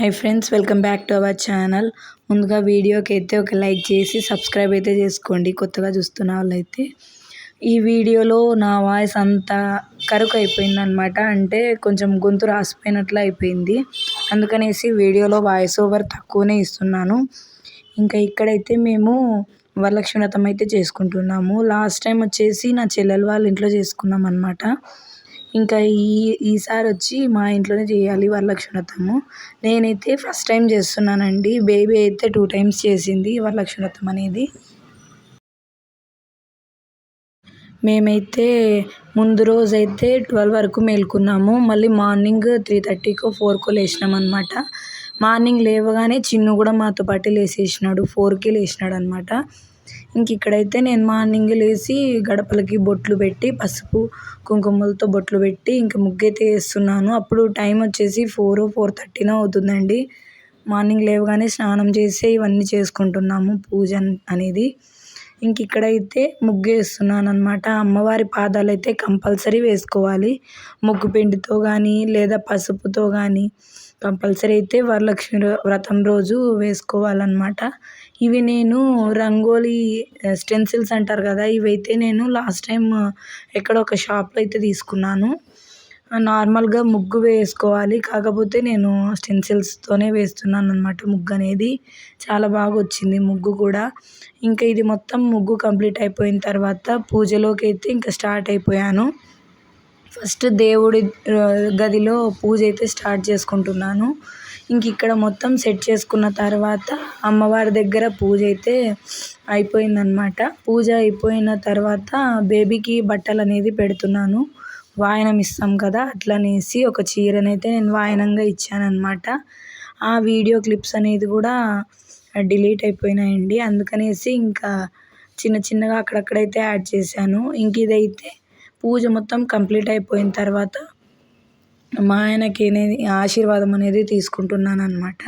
Hi friends welcome back to our channel ముందుగా వీడియోకి అయితే ఒక లైక్ చేసి సబ్స్క్రైబ్ అయితే చేసుకోండి. కొత్తగా చూస్తున్న వాళ్ళైతే. ఈ వీడియోలో నా వాయిస్ అంతా కరుకు అయిపోయిందనమాట అంటే కొంచెం గొంతు రాసిపోయినట్లు అయిపోయింది. అందుకనేసి వీడియోలో వాయిస్ ఓవర్ తక్కువనే ఇస్తున్నాను. ఇంకా ఇక్కడైతే మేము వరలక్ష్మి వ్రతం అయితే చేసుకుంటున్నాము. లాస్ట్ టైం వచ్చేసి నా చెల్లెలు వాళ్ళ ఇంట్లో చేసుకున్నాం అనమాట ఇంకా ఈ ఈసారి వచ్చి మా ఇంట్లోనే చేయాలి వరలక్ష్మి వ్రతము నేనైతే ఫస్ట్ టైం చేస్తున్నానండి. బేబీ అయితే టూ టైమ్స్ చేసింది వరలక్ష్మి వ్రతం అనేది. మేమైతే ముందు రోజు అయితే ట్వెల్వ్ వరకు మేల్కున్నాము. మళ్ళీ మార్నింగ్ త్రీ థర్టీకో ఫోర్కో లేచినాం అనమాట మార్నింగ్ లేవగానే చిన్ను కూడా మాతో పాటు లేసేసినాడు. ఫోర్కి లేచినాడు అనమాట ఇంక ఇక్కడైతే నేను మార్నింగ్ లేచి గడపలకి బొట్లు పెట్టి పసుపు కుంకుమలతో బొట్లు పెట్టి ఇంక ముగ్గైతే వేస్తున్నాను. అప్పుడు టైం వచ్చేసి ఫోర్ ఫోర్ థర్టీనో అవుతుందండి. మార్నింగ్ లేవగానే స్నానం చేసి ఇవన్నీ చేసుకుంటున్నాము పూజ అనేది. ఇంక ఇక్కడైతే ముగ్గు వేస్తున్నాను అనమాట అమ్మవారి పాదాలు అయితే కంపల్సరీ వేసుకోవాలి. ముగ్గు పిండితో కానీ లేదా పసుపుతో కానీ కంపల్సరీ అయితే వరలక్ష్మి వ్రతం రోజు వేసుకోవాలన్నమాట. ఇవి నేను రంగోలీ స్టెన్సిల్స్ అంటారు కదా ఇవైతే నేను లాస్ట్ టైం ఎక్కడ ఒక షాప్లో అయితే తీసుకున్నాను. నార్మల్గా ముగ్గు వేసుకోవాలి కాకపోతే నేను స్టెన్సిల్స్తోనే వేస్తున్నాను అనమాట ముగ్గు అనేది. చాలా బాగా వచ్చింది ముగ్గు కూడా. ఇంకా ఇది మొత్తం ముగ్గు కంప్లీట్ అయిపోయిన తర్వాత పూజలోకి అయితే ఇంకా స్టార్ట్ అయిపోయాను. ఫస్ట్ దేవుడి గదిలో పూజ అయితే స్టార్ట్ చేసుకుంటున్నాను. ఇంక ఇక్కడ మొత్తం సెట్ చేసుకున్న తర్వాత అమ్మవారి దగ్గర పూజ అయితే అయిపోయిందనమాట పూజ అయిపోయిన తర్వాత బేబీకి బట్టలు అనేది పెడుతున్నాను. వాయనం ఇస్తాం కదా అట్లనేసి ఒక చీరనైతే నేను వాయనంగా ఇచ్చానమాట ఆ వీడియో క్లిప్స్ అనేది కూడా డిలీట్ అయిపోయినాయండి. అందుకనేసి ఇంకా చిన్న చిన్నగా అక్కడక్కడైతే యాడ్ చేశాను. ఇంక ఇదైతే పూజ మొత్తం కంప్లీట్ అయిపోయిన తర్వాత మా ఆయనకి అనేది ఆశీర్వాదం అనేది తీసుకుంటున్నాను అనమాట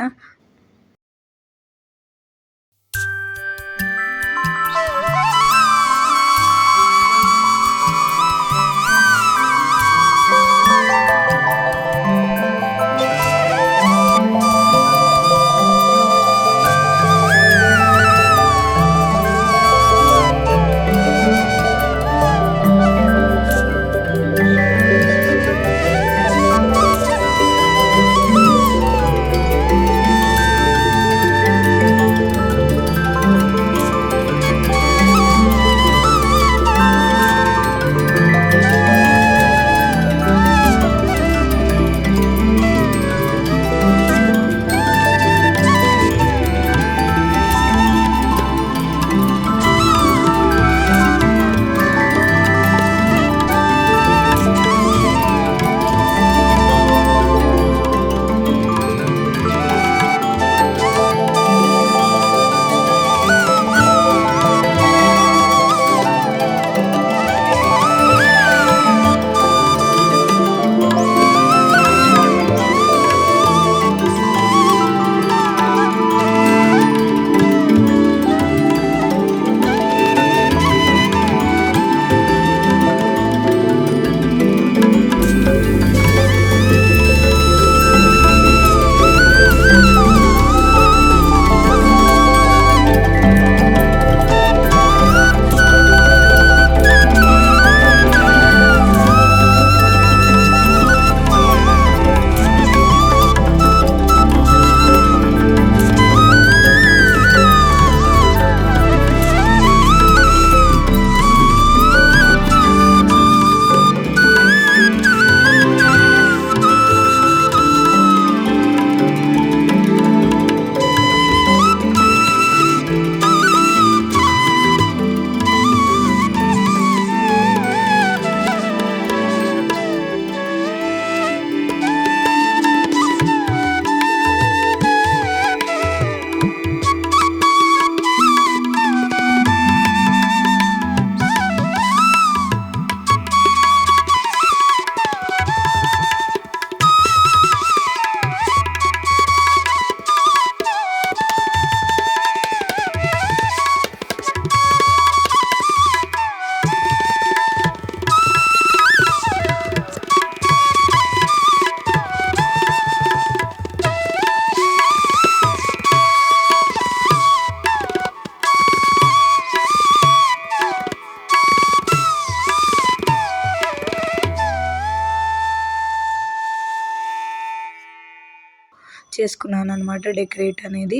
అనమాట డెకరేట్ అనేది.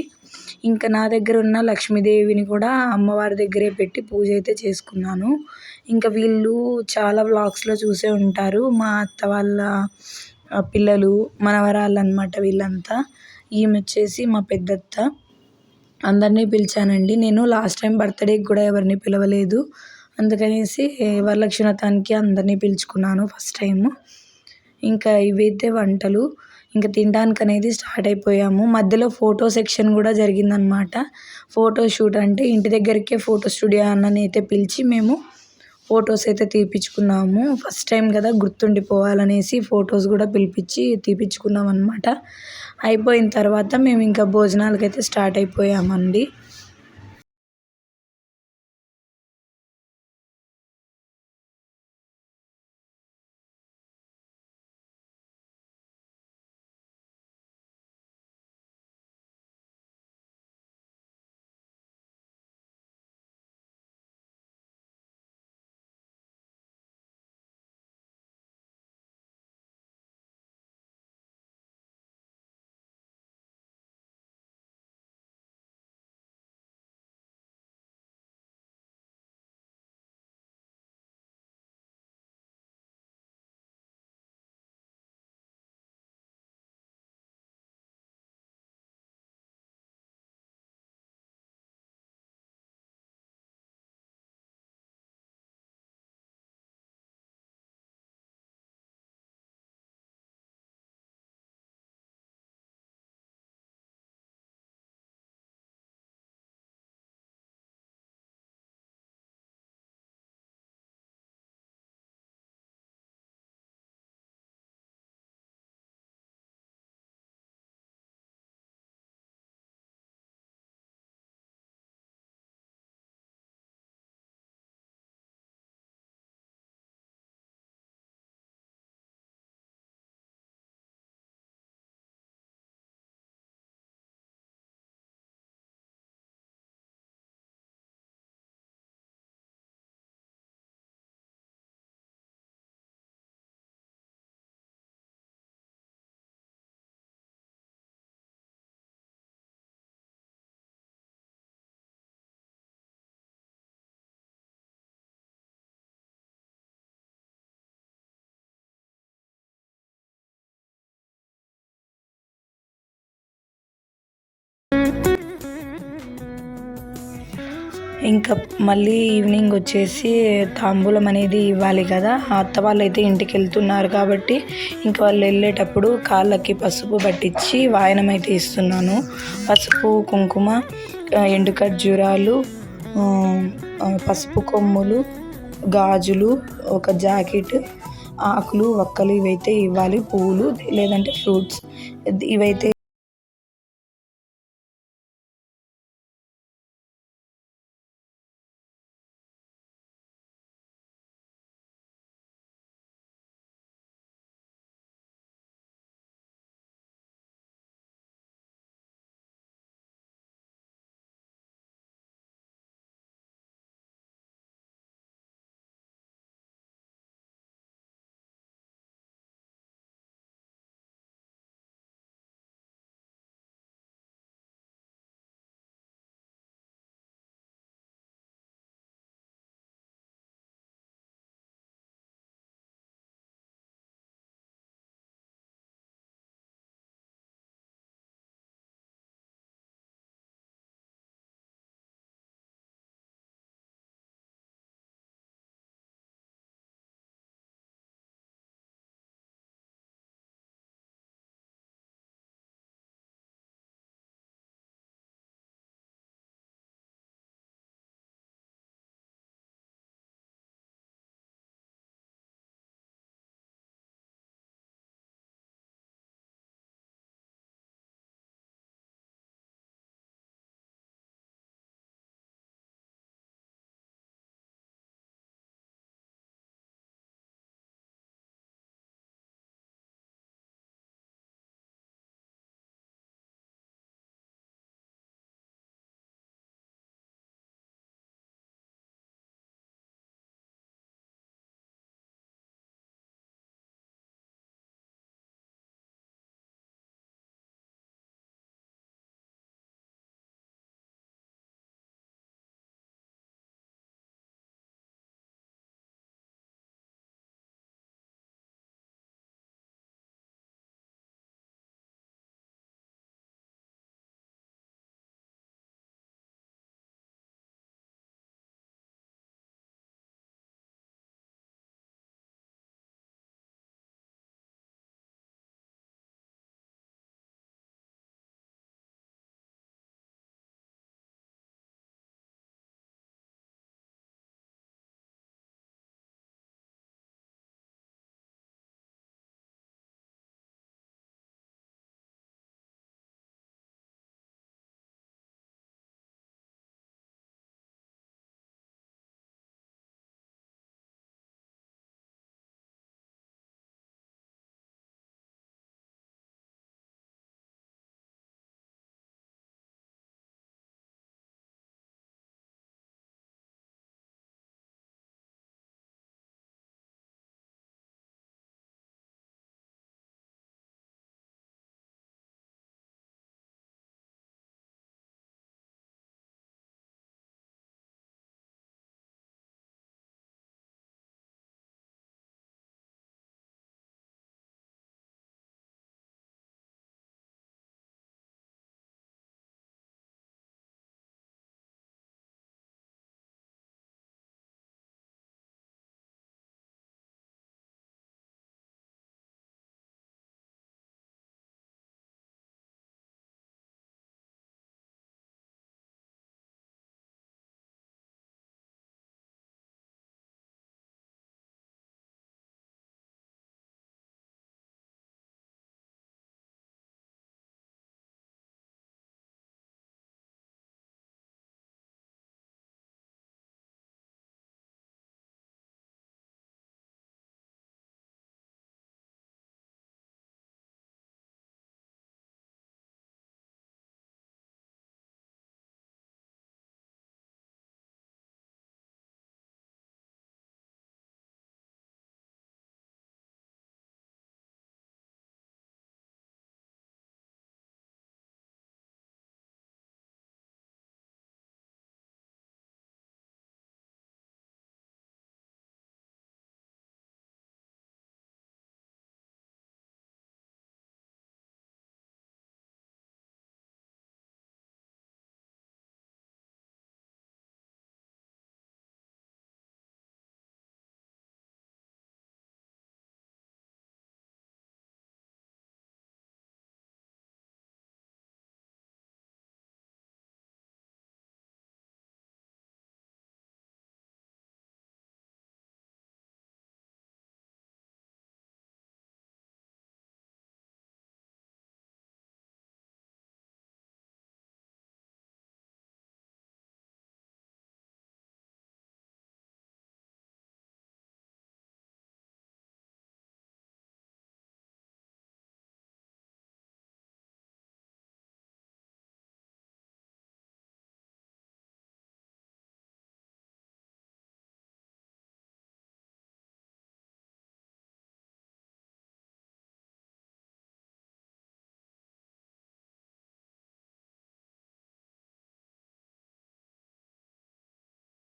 ఇంకా నా దగ్గర ఉన్న లక్ష్మీదేవిని కూడా అమ్మవారి దగ్గరే పెట్టి పూజ అయితే చేసుకున్నాను. ఇంకా వీళ్ళు చాలా వ్లాగ్స్లో చూసే ఉంటారు. మా అత్త వాళ్ళ పిల్లలు మనవరాళ్ళు అనమాట వీళ్ళంతా. ఈమె వచ్చేసి మా పెద్దత్త. అందరినీ పిలిచానండి. నేను లాస్ట్ టైం బర్త్డేకి కూడా ఎవరిని పిలవలేదు. అందుకనేసి వరలక్ష్మి వ్రతానికి అందరినీ పిలుచుకున్నాను ఫస్ట్ టైము. ఇంకా ఇవైతే వంటలు ఇంకా తినడానికి అనేది స్టార్ట్ అయిపోయాము. మధ్యలో ఫోటో సెక్షన్ కూడా జరిగిందనమాట ఫోటో షూట్ అంటే ఇంటి దగ్గరికే ఫోటో స్టూడియో అన్నని అయితే పిలిచి మేము ఫొటోస్ అయితే తీపిచ్చుకున్నాము. ఫస్ట్ టైం కదా గుర్తుండిపోవాలనేసి ఫొటోస్ కూడా పిలిపించి తీపిచ్చుకున్నాం అనమాట అయిపోయిన తర్వాత మేము ఇంకా భోజనాలకైతే స్టార్ట్ అయిపోయామండి. ఇంకా మళ్ళీ ఈవినింగ్ వచ్చేసి తాంబూలం అనేది ఇవ్వాలి కదా. అత్త వాళ్ళు అయితే ఇంటికి వెళ్తున్నారు కాబట్టి ఇంకా వాళ్ళు వెళ్ళేటప్పుడు కాళ్ళకి పసుపు పట్టించి వాయనం అయితే ఇస్తున్నాను. పసుపు కుంకుమ ఎండు ఖర్జూరాలు పసుపు కొమ్ములు గాజులు ఒక జాకెట్ ఆకులు వక్కలు ఇవైతే ఇవ్వాలి. పూలు లేదంటే ఫ్రూట్స్ ఇవైతే